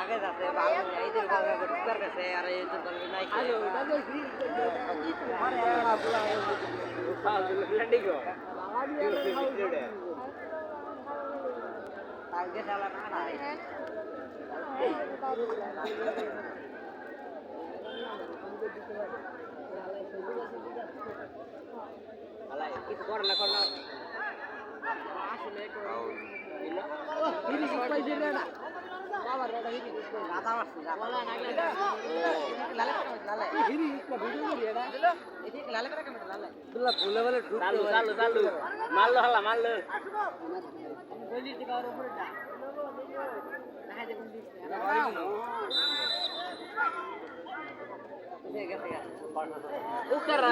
আগে বাবু এইদের বাবু ঢুকার গেছে আর এইদের বাবু নাই আগে চালা না কিছু কর না কর মারলো হালা মারলো দেখা গেছে গেছে উকারা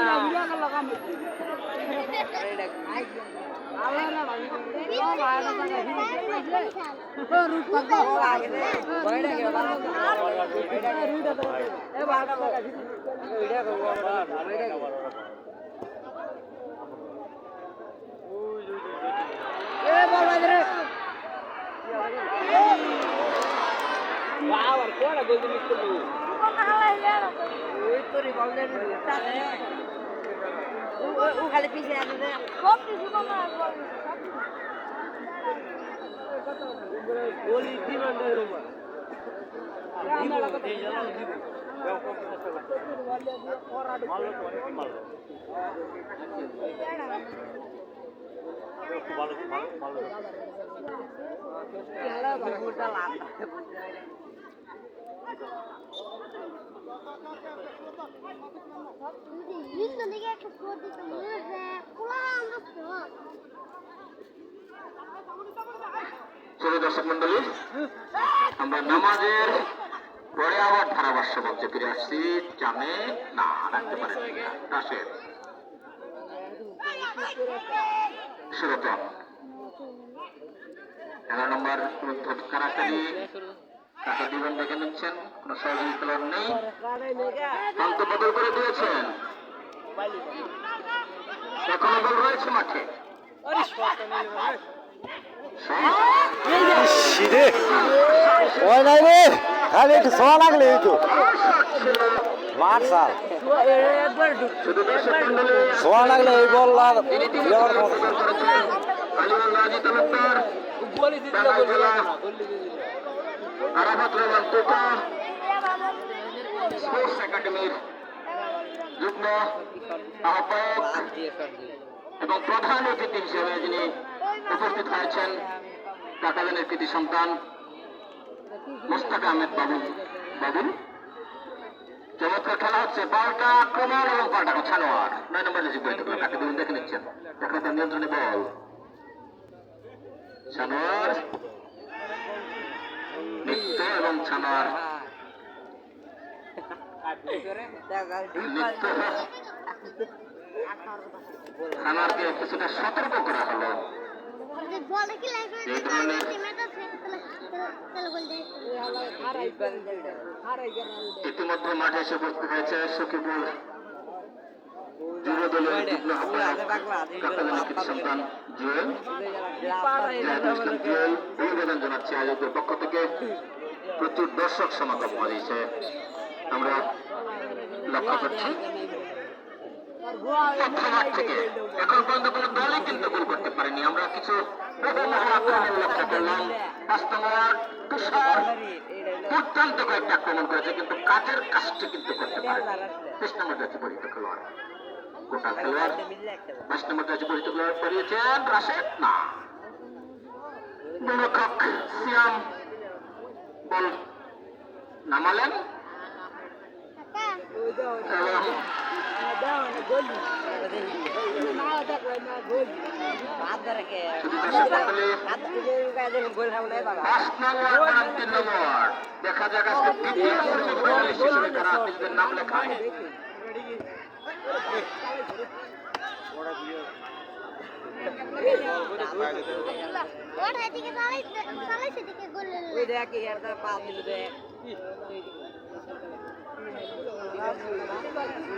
বাবার কোড়া গোল মিস করল খালি পিছিয়ে আছে গোলি ডিমান্ডের Ruma Lindo, ninguém que for de দর্শক মন্ডলী, আমরা নামাজের পরে আবার ধারাভাষ্য মঞ্চে ফিরে আসছি। জামে না, রাখতে পারেন রাশেদ, সুরতন, এগারো নম্বর কারাকারি। কাকে দিবেন দেখে নিচ্ছেন, কোন সহযোগী খেলোয়াড় নেই। বদল করে দিয়েছেন এখনও বল রয়েছে মাঠে খালি একটু সোয়া লাগলে এই তো সাল সোয়া লাগলে বল আর আরাফাত রহমান স্পোর্টস একাডেমির যুগ্ম আহ্বায়ক এবং প্রধান অতিথি হিসেবে যিনি উপস্থিত হয়েছেন, কাকাজানের কৃতি সন্তান, মোস্তাক আহমেদ বাবু। বাবু, চমৎকার খেলা হচ্ছে। বলটা আক্রমণ এবং বলটা ছানোয়ার নয় নম্বর রিসিভ কাকে দিলেন দেখে নিচ্ছেন। দেখো তার নিয়ন্ত্রণে বল। ছানোয়ার নিত্য এবং ছানোয়ার নিত্য ছানোয়ারকে কিছুটা সতর্ক করা হলো? এই ধরনের ইতিমধ্যে মাঠে এসে উপস্থিত হয়েছে সকিবুল যুব দলের যুগ্ম আহ্বায়ক সন্তান জুয়েল। জাহিদুল ইসলাম জুয়েল অভিবাদন জানাচ্ছি আয়োজকদের পক্ষ থেকে। প্রচুর দর্শক সমাগম হয়েছে। আমরা লক্ষ্য করছি এখন পর্যন্ত কোনো দলই কিন্তু গোল করতে পারেনি। আমরা কিছু লক্ষ্য করলাম নম্বর তুষার দুর্দান্ত কয়েকটা আক্রমণ করেছে, কিন্তু কাজের কাজটি কিন্তু করতে পারে তেইশ নম্বর যাচ্ছে পরিচিত খেলোয়াড়। গোটা খেলোয়াড় বাইশ নম্বর যাচ্ছে পরিচিত খেলোয়াড় পড়িয়েছেন রাশেদ না। গোলরক্ষক সিয়াম বল নামালেন। এবং শুধু দর্শক মণ্ডলী পাঁচ নম্বর বনাম তিন নম্বর দেখা যাক আজকে দ্বিতীয় সেমিফাইনালে শিশুরে কারা নিজেদের নাম লেখায় ওটা এদিকে চালাইছে চালাইছে দিকে গোল ওই দেখ ইয়ার তার পা দিল দেখ আগামীকাল আসছিল ওই বলি তো বাবা তুষারে ইসলাম করে রক্ষা করলেন শুধু দর্শক বাংলাদেশে তো আসবে নাকি আগামীকাল লাইভ করলে শোনা আটঘরে ইউনিয়ন যুব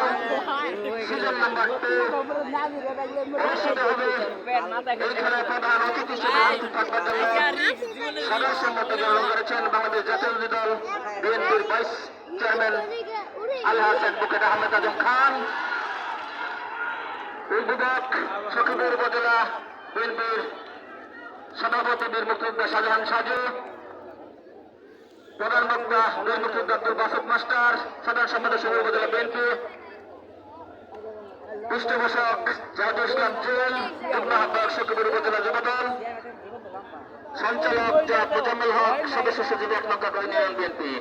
নাম্বার টু অনুষ্ঠিত হবে এই খেলায় সভাপতি বীর মুক্তিযোদ্ধা শাহজাহান সাজু প্রধান বক্তা বীর মুক্তিযোদ্ধা আব্দুল মাস্টার সাধারণ সম্পাদক সহ উপজেলা বিএনপি পৃষ্ঠপোষক জাহাদুল ইসলাম জুয়েল যুগ্ম আহ্বায়ক সখীপুর উপজেলা যুবদল, সঞ্চালক জনাব মোজাম্মেল হক, সদস্য সচিব এক নৌকা বিএনপি